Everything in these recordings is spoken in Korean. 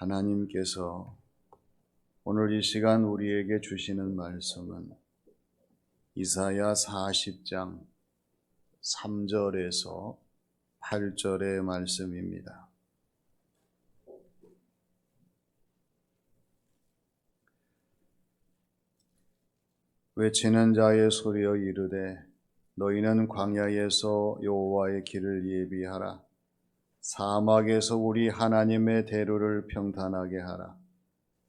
하나님께서 오늘 이 시간 우리에게 주시는 말씀은 이사야 40장 3절에서 8절의 말씀입니다. 외치는 자의 소리여 이르되 너희는 광야에서 여호와의 길을 예비하라 사막에서 우리 하나님의 대로를 평탄하게 하라.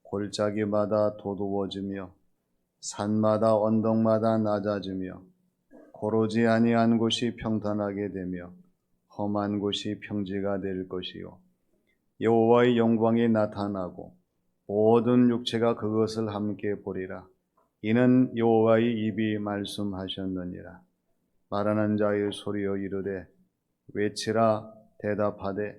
골짜기마다 도두어지며 산마다 언덕마다 낮아지며 고로지 아니한 곳이 평탄하게 되며 험한 곳이 평지가 될 것이요. 여호와의 영광이 나타나고 모든 육체가 그것을 함께 보리라. 이는 여호와의 입이 말씀하셨느니라. 말하는 자의 소리여 이르되 외치라 대답하되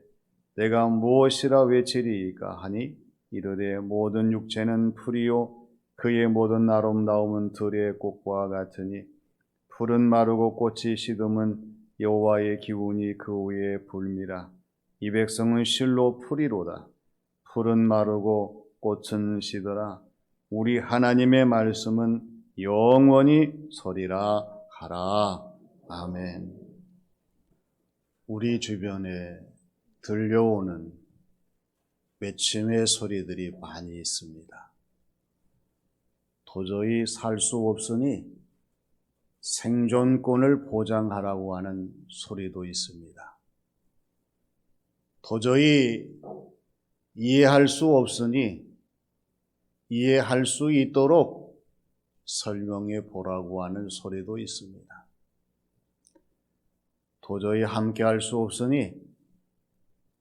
내가 무엇이라 외치리이까 하니 이르되 모든 육체는 풀이요 그의 모든 아름다움은 들의 꽃과 같으니 풀은 마르고 꽃이 시듬은 여호와의 기운이 그 위에 불미라. 이 백성은 실로 풀이로다. 풀은 마르고 꽃은 시더라. 우리 하나님의 말씀은 영원히 서리라 하라. 아멘 우리 주변에 들려오는 외침의 소리들이 많이 있습니다. 도저히 살 수 없으니 생존권을 보장하라고 하는 소리도 있습니다. 도저히 이해할 수 없으니 이해할 수 있도록 설명해 보라고 하는 소리도 있습니다. 도저히 함께 할 수 없으니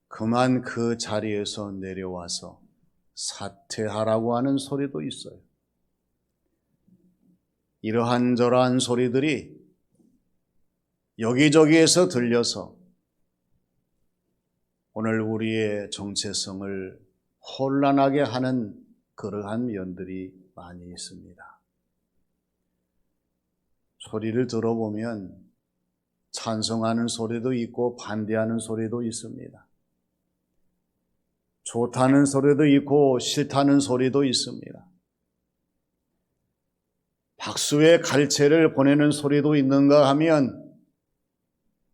그만 그 자리에서 내려와서 사퇴하라고 하는 소리도 있어요. 이러한 저러한 소리들이 여기저기에서 들려서 오늘 우리의 정체성을 혼란하게 하는 그러한 면들이 많이 있습니다. 소리를 들어보면 찬성하는 소리도 있고 반대하는 소리도 있습니다. 좋다는 소리도 있고 싫다는 소리도 있습니다. 박수의 갈채를 보내는 소리도 있는가 하면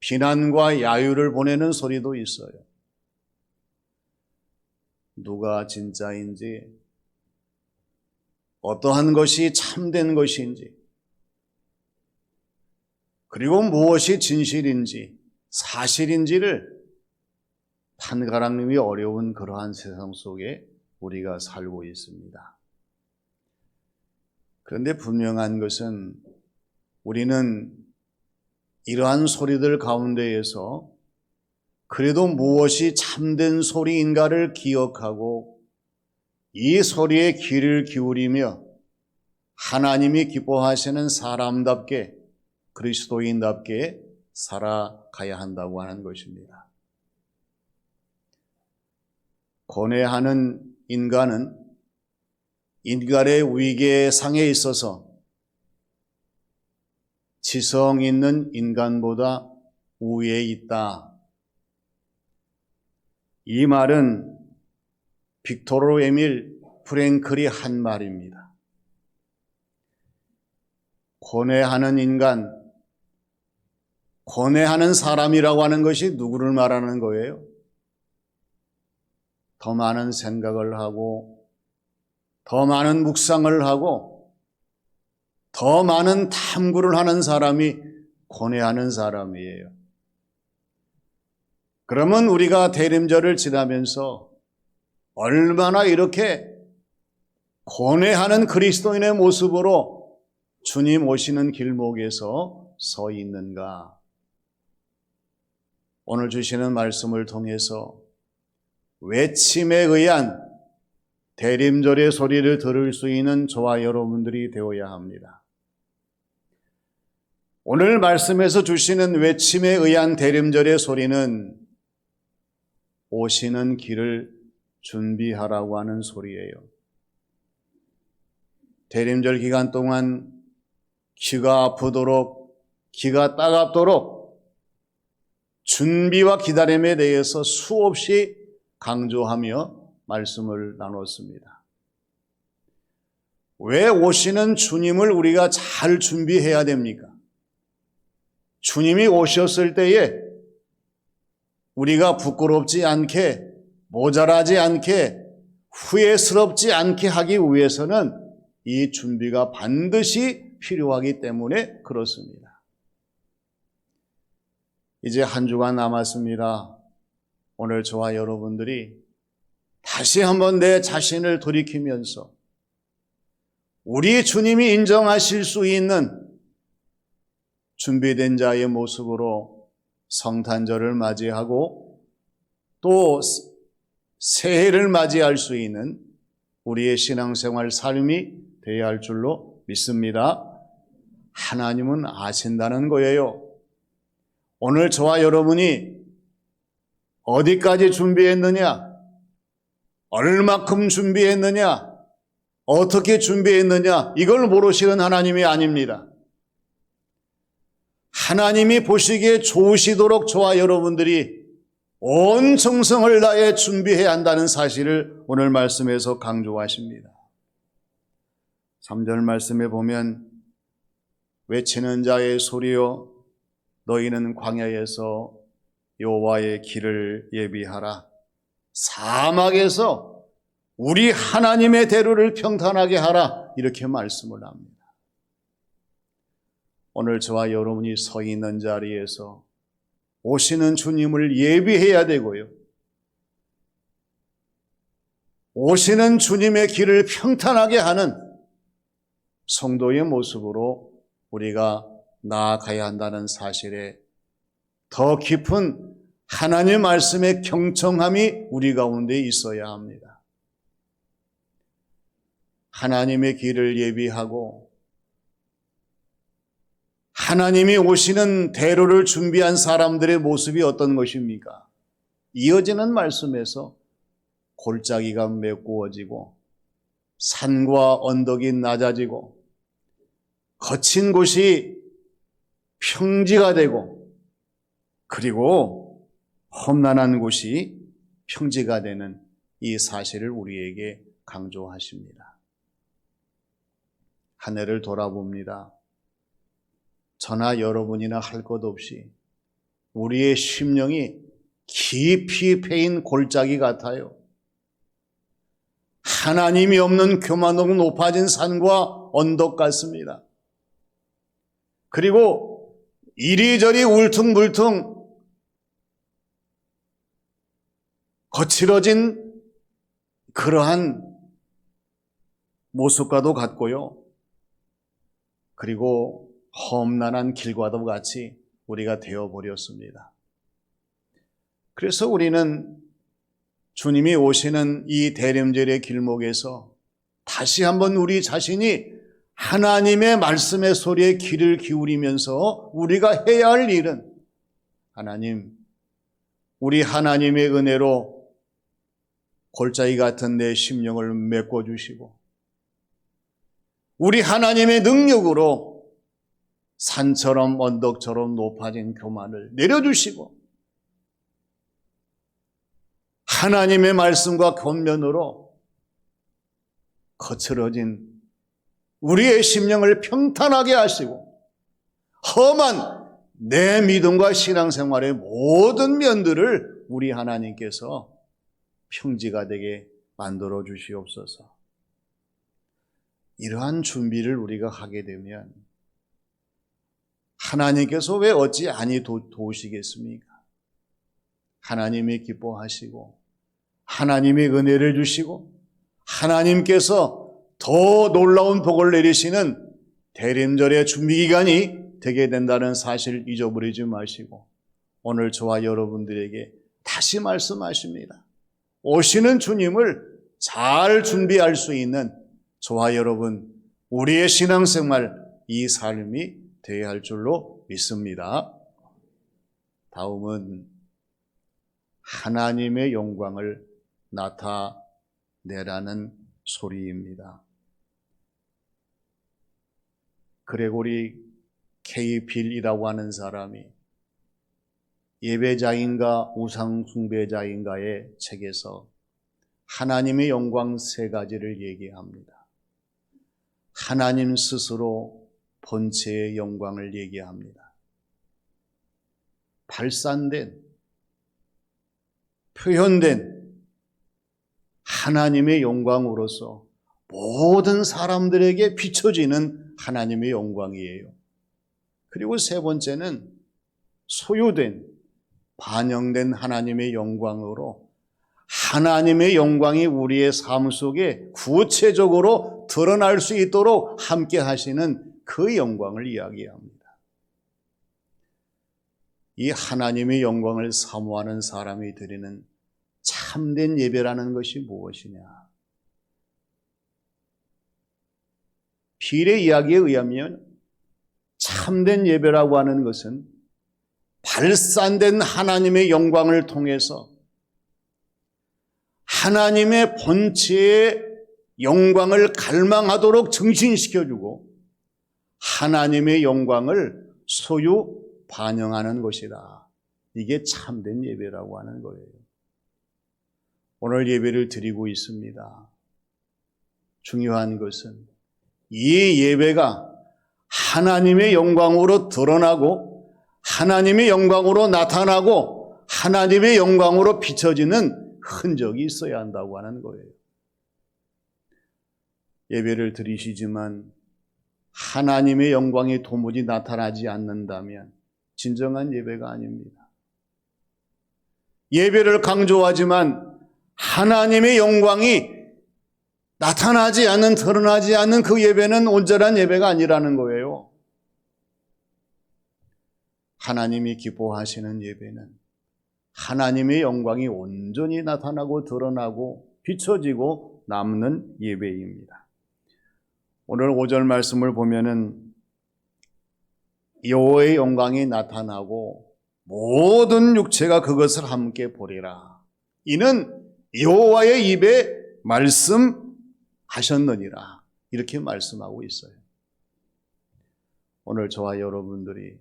비난과 야유를 보내는 소리도 있어요. 누가 진짜인지, 어떠한 것이 참된 것인지, 그리고 무엇이 진실인지, 사실인지를 판가랑님이 어려운 그러한 세상 속에 우리가 살고 있습니다. 그런데 분명한 것은 우리는 이러한 소리들 가운데에서 그래도 무엇이 참된 소리인가를 기억하고 이 소리에 귀를 기울이며 하나님이 기뻐하시는 사람답게 그리스도인답게 살아가야 한다고 하는 것입니다. 고뇌하는 인간은 인간의 위계 상에 있어서 지성 있는 인간보다 우위에 있다. 이 말은 빅토르 에밀 프랭클이 한 말입니다. 고뇌하는 인간, 고뇌하는 사람이라고 하는 것이 누구를 말하는 거예요? 더 많은 생각을 하고, 더 많은 묵상을 하고, 더 많은 탐구를 하는 사람이 고뇌하는 사람이에요. 그러면 우리가 대림절을 지나면서 얼마나 이렇게 고뇌하는 그리스도인의 모습으로 주님 오시는 길목에서 서 있는가? 오늘 주시는 말씀을 통해서 외침에 의한 대림절의 소리를 들을 수 있는 저와 여러분들이 되어야 합니다. 오늘 말씀에서 주시는 외침에 의한 대림절의 소리는 오시는 길을 준비하라고 하는 소리예요. 대림절 기간 동안 귀가 아프도록, 귀가 따갑도록 준비와 기다림에 대해서 수없이 강조하며 말씀을 나눴습니다. 왜 오시는 주님을 우리가 잘 준비해야 됩니까? 주님이 오셨을 때에 우리가 부끄럽지 않게, 모자라지 않게, 후회스럽지 않게 하기 위해서는 이 준비가 반드시 필요하기 때문에 그렇습니다. 이제 한 주간 남았습니다. 오늘 저와 여러분들이 다시 한번 내 자신을 돌이키면서 우리 주님이 인정하실 수 있는 준비된 자의 모습으로 성탄절을 맞이하고 또 새해를 맞이할 수 있는 우리의 신앙생활 삶이 되어야 할 줄로 믿습니다. 하나님은 아신다는 거예요. 오늘 저와 여러분이 어디까지 준비했느냐? 얼마큼 준비했느냐? 어떻게 준비했느냐? 이걸 모르시는 하나님이 아닙니다. 하나님이 보시기에 좋으시도록 저와 여러분들이 온 정성을 다해 준비해야 한다는 사실을 오늘 말씀에서 강조하십니다. 3절 말씀에 보면 외치는 자의 소리여 너희는 광야에서 여호와의 길을 예비하라 사막에서 우리 하나님의 대로를 평탄하게 하라 이렇게 말씀을 합니다. 오늘 저와 여러분이 서 있는 자리에서 오시는 주님을 예비해야 되고요. 오시는 주님의 길을 평탄하게 하는 성도의 모습으로 우리가 나아가야 한다는 사실에 더 깊은 하나님 말씀의 경청함이 우리 가운데 있어야 합니다. 하나님의 길을 예비하고 하나님이 오시는 대로를 준비한 사람들의 모습이 어떤 것입니까? 이어지는 말씀에서 골짜기가 메꾸어지고 산과 언덕이 낮아지고 거친 곳이 평지가 되고 그리고 험난한 곳이 평지가 되는 이 사실을 우리에게 강조하십니다. 한 해를 돌아봅니다. 저나 여러분이나 할 것 없이 우리의 심령이 깊이 패인 골짜기 같아요. 하나님이 없는 교만하고 높아진 산과 언덕 같습니다. 그리고 이리저리 울퉁불퉁 거칠어진 그러한 모습과도 같고요. 그리고 험난한 길과도 같이 우리가 되어버렸습니다. 그래서 우리는 주님이 오시는 이 대림절의 길목에서 다시 한번 우리 자신이 하나님의 말씀의 소리에 귀를 기울이면서 우리가 해야 할 일은 하나님, 우리 하나님의 은혜로 골짜기 같은 내 심령을 메꿔주시고, 우리 하나님의 능력으로 산처럼 언덕처럼 높아진 교만을 내려주시고, 하나님의 말씀과 권면으로 거칠어진 우리의 심령을 평탄하게 하시고 험한 내 믿음과 신앙생활의 모든 면들을 우리 하나님께서 평지가 되게 만들어 주시옵소서. 이러한 준비를 우리가 하게 되면 하나님께서 왜 어찌 아니 도, 도우시겠습니까? 하나님이 기뻐하시고 하나님의 은혜를 주시고 하나님께서 더 놀라운 복을 내리시는 대림절의 준비 기간이 되게 된다는 사실을 잊어버리지 마시고 오늘 저와 여러분들에게 다시 말씀하십니다. 오시는 주님을 잘 준비할 수 있는 저와 여러분 우리의 신앙생활 이 삶이 되어야 할 줄로 믿습니다. 다음은 하나님의 영광을 나타내라는 소리입니다. 그레고리 케이필이라고 하는 사람이 예배자인가 우상숭배자인가의 책에서 하나님의 영광 세 가지를 얘기합니다. 하나님 스스로 본체의 영광을 얘기합니다. 발산된, 표현된 하나님의 영광으로서 모든 사람들에게 비춰지는 하나님의 영광이에요. 그리고 세 번째는 소유된, 반영된 하나님의 영광으로 하나님의 영광이 우리의 삶 속에 구체적으로 드러날 수 있도록 함께 하시는 그 영광을 이야기합니다. 이 하나님의 영광을 사모하는 사람이 드리는 참된 예배라는 것이 무엇이냐? 필의 이야기에 의하면 참된 예배라고 하는 것은 발산된 하나님의 영광을 통해서 하나님의 본체의 영광을 갈망하도록 증진시켜주고 하나님의 영광을 소유 반영하는 것이다. 이게 참된 예배라고 하는 거예요. 오늘 예배를 드리고 있습니다. 중요한 것은 이 예배가 하나님의 영광으로 드러나고 하나님의 영광으로 나타나고 하나님의 영광으로 비춰지는 흔적이 있어야 한다고 하는 거예요. 예배를 드리시지만 하나님의 영광이 도무지 나타나지 않는다면 진정한 예배가 아닙니다. 예배를 강조하지만 하나님의 영광이 나타나지 않는, 드러나지 않는 그 예배는 온전한 예배가 아니라는 거예요. 하나님이 기뻐하시는 예배는 하나님의 영광이 온전히 나타나고 드러나고 비춰지고 남는 예배입니다. 오늘 5절 말씀을 보면은 여호와의 영광이 나타나고 모든 육체가 그것을 함께 보리라. 이는 여호와의 입에 말씀 하셨느니라. 이렇게 말씀하고 있어요. 오늘 저와 여러분들이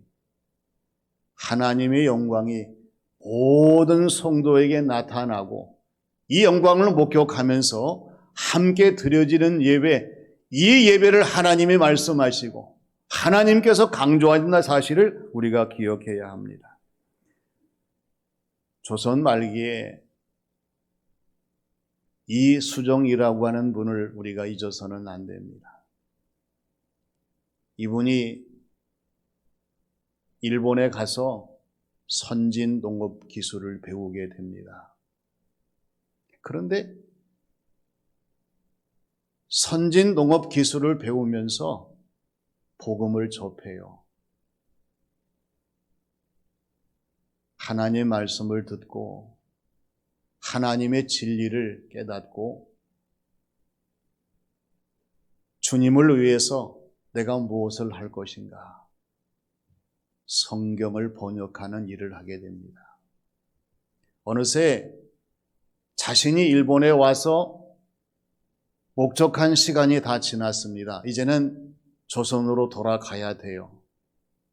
하나님의 영광이 모든 성도에게 나타나고 이 영광을 목격하면서 함께 드려지는 예배, 이 예배를 하나님이 말씀하시고 하나님께서 강조하신 사실을 우리가 기억해야 합니다. 조선 말기에 이 수정이라고 하는 분을 우리가 잊어서는 안 됩니다. 이분이 일본에 가서 선진 농업 기술을 배우게 됩니다. 그런데 선진 농업 기술을 배우면서 복음을 접해요. 하나님의 말씀을 듣고 하나님의 진리를 깨닫고 주님을 위해서 내가 무엇을 할 것인가? 성경을 번역하는 일을 하게 됩니다. 어느새 자신이 일본에 와서 목적한 시간이 다 지났습니다. 이제는 조선으로 돌아가야 돼요.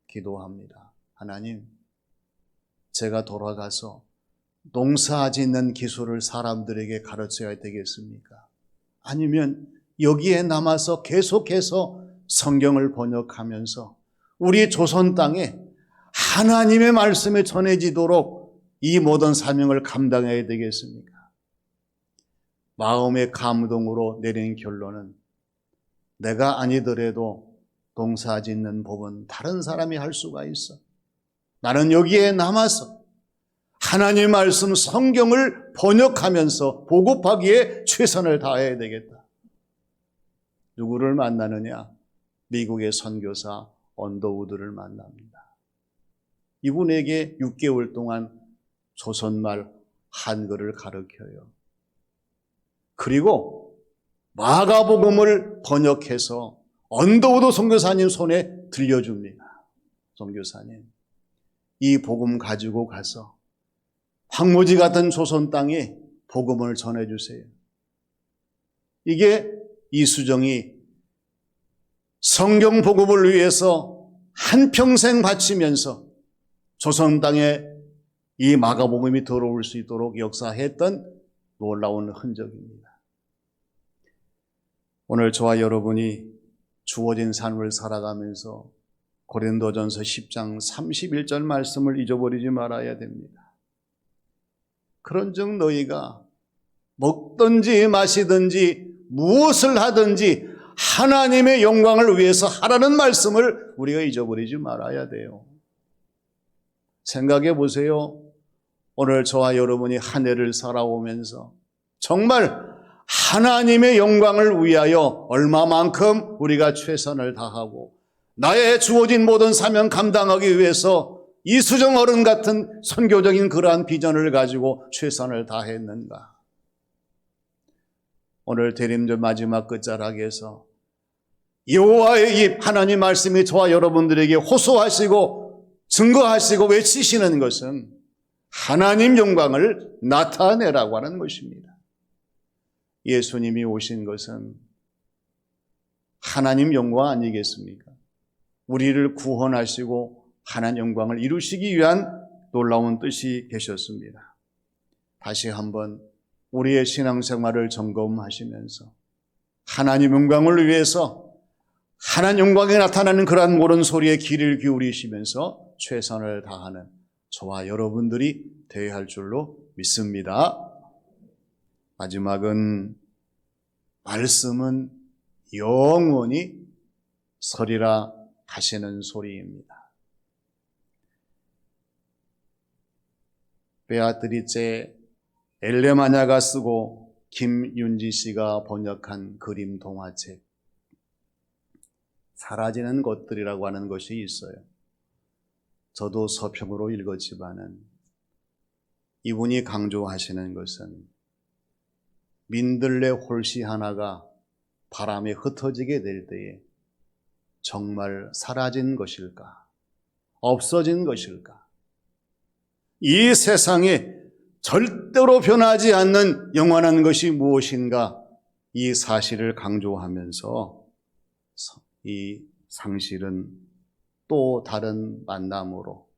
기도합니다. 하나님, 제가 돌아가서 농사 짓는 기술을 사람들에게 가르쳐야 되겠습니까? 아니면 여기에 남아서 계속해서 성경을 번역하면서 우리 조선 땅에 하나님의 말씀이 전해지도록 이 모든 사명을 감당해야 되겠습니까? 마음의 감동으로 내린 결론은 내가 아니더라도 농사 짓는 법은 다른 사람이 할 수가 있어. 나는 여기에 남아서 하나님 말씀 성경을 번역하면서 보급하기에 최선을 다해야 되겠다. 누구를 만나느냐? 미국의 선교사 언더우드를 만납니다. 이분에게 6개월 동안 조선말 한글을 가르쳐요. 그리고 마가복음을 번역해서 언더우드 선교사님 손에 들려줍니다. 선교사님, 이 복음 가지고 가서 황무지 같은 조선 땅에 복음을 전해주세요. 이게 이수정이 성경 복음을 위해서 한평생 바치면서 조선 땅에 이 마가복음이 들어올 수 있도록 역사했던 놀라운 흔적입니다. 오늘 저와 여러분이 주어진 삶을 살아가면서 고린도전서 10장 31절 말씀을 잊어버리지 말아야 됩니다. 그런즉 너희가 먹든지 마시든지 무엇을 하든지 하나님의 영광을 위해서 하라는 말씀을 우리가 잊어버리지 말아야 돼요. 생각해 보세요. 오늘 저와 여러분이 한 해를 살아오면서 정말 하나님의 영광을 위하여 얼마만큼 우리가 최선을 다하고 나의 주어진 모든 사명 감당하기 위해서 이수정 어른 같은 선교적인 그러한 비전을 가지고 최선을 다했는가? 오늘 대림절 마지막 끝자락에서 여호와의 입 하나님 말씀이 저와 여러분들에게 호소하시고 증거하시고 외치시는 것은 하나님 영광을 나타내라고 하는 것입니다. 예수님이 오신 것은 하나님 영광 아니겠습니까? 우리를 구원하시고 하나님 영광을 이루시기 위한 놀라운 뜻이 계셨습니다. 다시 한번 우리의 신앙생활을 점검하시면서 하나님 영광을 위해서 하나님 영광에 나타나는 그러한 모든 소리에 귀를 기울이시면서 최선을 다하는 저와 여러분들이 되어야 할 줄로 믿습니다. 마지막은 말씀은 영원히 서리라 하시는 소리입니다. 베아트리체 엘레마냐가 쓰고 김윤지 씨가 번역한 그림 동화책 사라지는 것들이라고 하는 것이 있어요. 저도 서평으로 읽었지만은 이분이 강조하시는 것은 민들레 홀씨 하나가 바람에 흩어지게 될 때에 정말 사라진 것일까? 없어진 것일까? 이 세상에 절대로 변하지 않는 영원한 것이 무엇인가? 이 사실을 강조하면서 이 상실은 또 다른 만남으로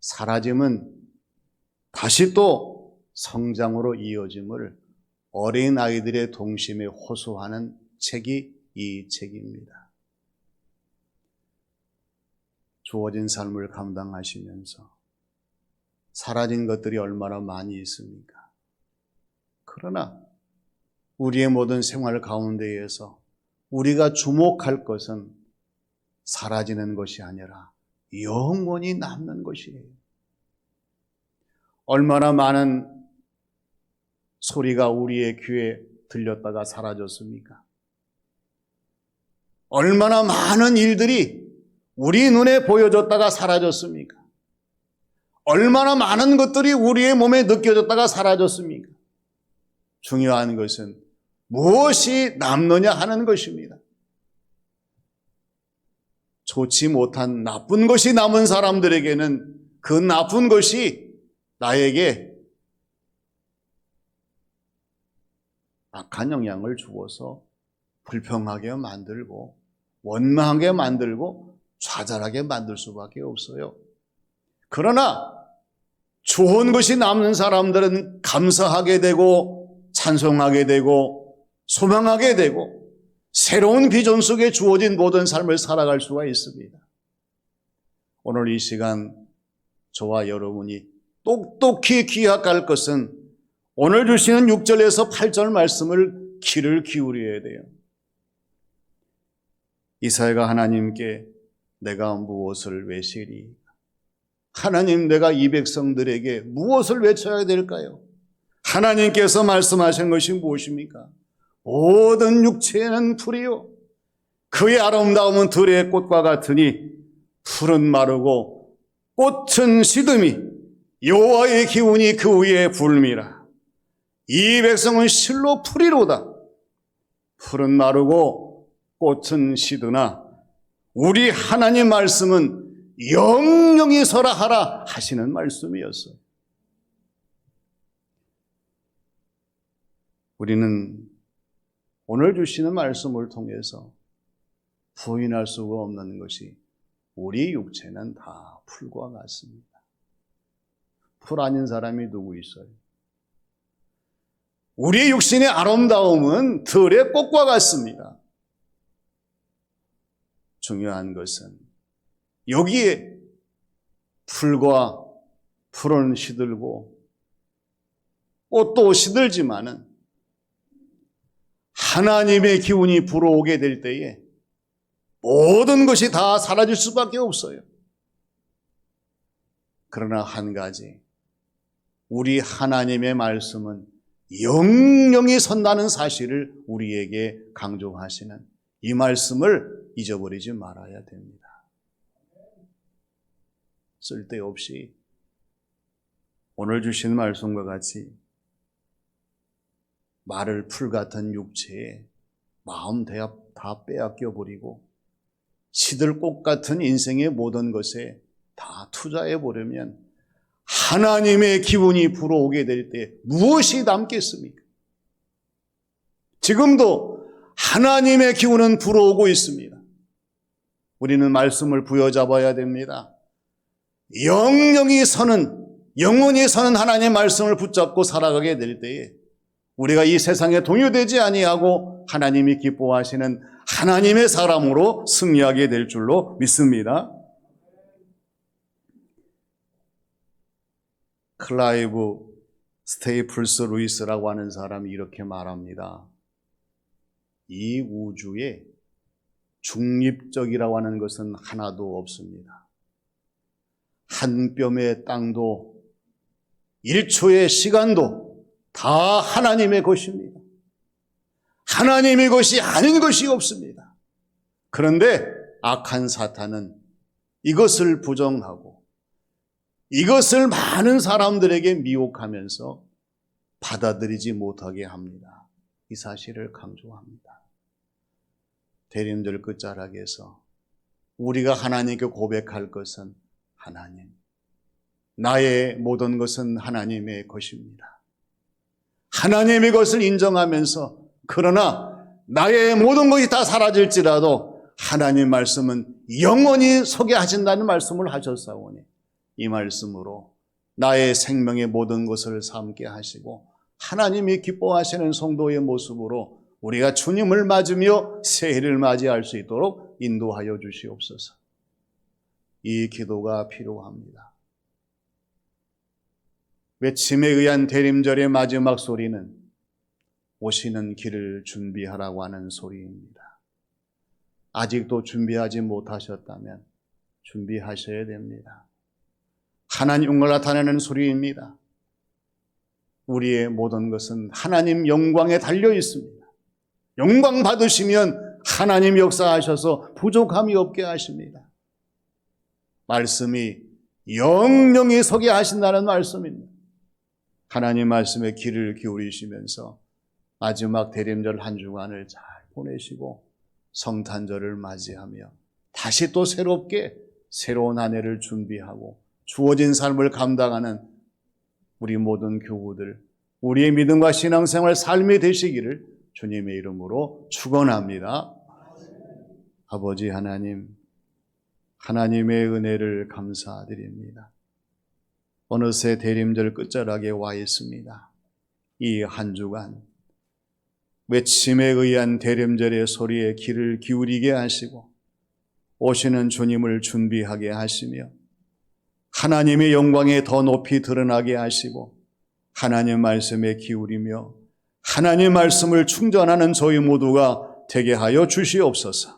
사라짐은 다시 또 성장으로 이어짐을 어린 아이들의 동심에 호소하는 책이 이 책입니다. 주어진 삶을 감당하시면서 사라진 것들이 얼마나 많이 있습니까? 그러나 우리의 모든 생활 가운데에서 우리가 주목할 것은 사라지는 것이 아니라 영원히 남는 것이에요. 얼마나 많은 소리가 우리의 귀에 들렸다가 사라졌습니까? 얼마나 많은 일들이 우리 눈에 보여졌다가 사라졌습니까? 얼마나 많은 것들이 우리의 몸에 느껴졌다가 사라졌습니까? 중요한 것은 무엇이 남느냐 하는 것입니다. 좋지 못한 나쁜 것이 남은 사람들에게는 그 나쁜 것이 나에게 악한 영향을 주어서 불평하게 만들고 원망하게 만들고 좌절하게 만들 수밖에 없어요. 그러나 좋은 것이 남는 사람들은 감사하게 되고 찬송하게 되고 소망하게 되고 새로운 비전 속에 주어진 모든 삶을 살아갈 수가 있습니다. 오늘 이 시간 저와 여러분이 똑똑히 기억할 것은 오늘 주시는 6절에서 8절 말씀을 귀를 기울여야 돼요. 이사야가 하나님께 내가 무엇을 외시리? 하나님 내가 이 백성들에게 무엇을 외쳐야 될까요? 하나님께서 말씀하신 것이 무엇입니까? 모든 육체는 풀이요. 그의 아름다움은 들의 꽃과 같으니 풀은 마르고 꽃은 시듬이 여호와의 기운이 그 위에 불미라. 이 백성은 실로 풀이로다. 풀은 마르고 꽃은 시드나 우리 하나님 말씀은 영영이 서라 하라 하시는 말씀이었어요. 우리는 오늘 주시는 말씀을 통해서 부인할 수가 없는 것이 우리 육체는 다 풀과 같습니다. 풀 아닌 사람이 누구 있어요? 우리의 육신의 아름다움은 들의 꽃과 같습니다. 중요한 것은 여기에 풀과 풀은 시들고 꽃도 시들지만은 하나님의 기운이 불어오게 될 때에 모든 것이 다 사라질 수밖에 없어요. 그러나 한 가지, 우리 하나님의 말씀은 영영이 선다는 사실을 우리에게 강조하시는 이 말씀을 잊어버리지 말아야 됩니다. 쓸데없이 오늘 주신 말씀과 같이 말을 풀 같은 육체에 마음 다 빼앗겨 버리고 시들 꽃 같은 인생의 모든 것에 다 투자해 보려면 하나님의 기운이 불어오게 될 때 무엇이 남겠습니까? 지금도 하나님의 기운은 불어오고 있습니다. 우리는 말씀을 부여잡아야 됩니다. 영영이 서는, 영원히 서는 하나님의 말씀을 붙잡고 살아가게 될 때에 우리가 이 세상에 동요되지 아니하고 하나님이 기뻐하시는 하나님의 사람으로 승리하게 될 줄로 믿습니다. 클라이브 스테이플스 루이스라고 하는 사람이 이렇게 말합니다. 이 우주에 중립적이라고 하는 것은 하나도 없습니다. 한 뼘의 땅도 1초의 시간도 다 하나님의 것입니다. 하나님의 것이 아닌 것이 없습니다. 그런데 악한 사탄은 이것을 부정하고 이것을 많은 사람들에게 미혹하면서 받아들이지 못하게 합니다. 이 사실을 강조합니다. 대림들 끝자락에서 우리가 하나님께 고백할 것은 하나님, 나의 모든 것은 하나님의 것입니다. 하나님의 것을 인정하면서 그러나 나의 모든 것이 다 사라질지라도 하나님 말씀은 영원히 소개 하신다는 말씀을 하셨사오니 이 말씀으로 나의 생명의 모든 것을 삼게 하시고 하나님이 기뻐하시는 성도의 모습으로 우리가 주님을 맞으며 새해를 맞이할 수 있도록 인도하여 주시옵소서. 이 기도가 필요합니다. 외침에 의한 대림절의 마지막 소리는 오시는 길을 준비하라고 하는 소리입니다. 아직도 준비하지 못하셨다면 준비하셔야 됩니다. 하나님을 나타내는 소리입니다. 우리의 모든 것은 하나님 영광에 달려 있습니다. 영광 받으시면 하나님 역사하셔서 부족함이 없게 하십니다. 말씀이 영영이 서게 하신다는 말씀입니다. 하나님 말씀에 귀를 기울이시면서 마지막 대림절 한 주간을 잘 보내시고 성탄절을 맞이하며 다시 또 새롭게 새로운 한 해를 준비하고 주어진 삶을 감당하는 우리 모든 교우들, 우리의 믿음과 신앙생활 삶이 되시기를 주님의 이름으로 축원합니다. 아버지 하나님, 하나님의 은혜를 감사드립니다. 어느새 대림절 끝자락에 와 있습니다. 이 한 주간 외침에 의한 대림절의 소리에 귀를 기울이게 하시고 오시는 주님을 준비하게 하시며 하나님의 영광에 더 높이 드러나게 하시고 하나님 말씀에 기울이며 하나님 말씀을 충전하는 저희 모두가 되게 하여 주시옵소서.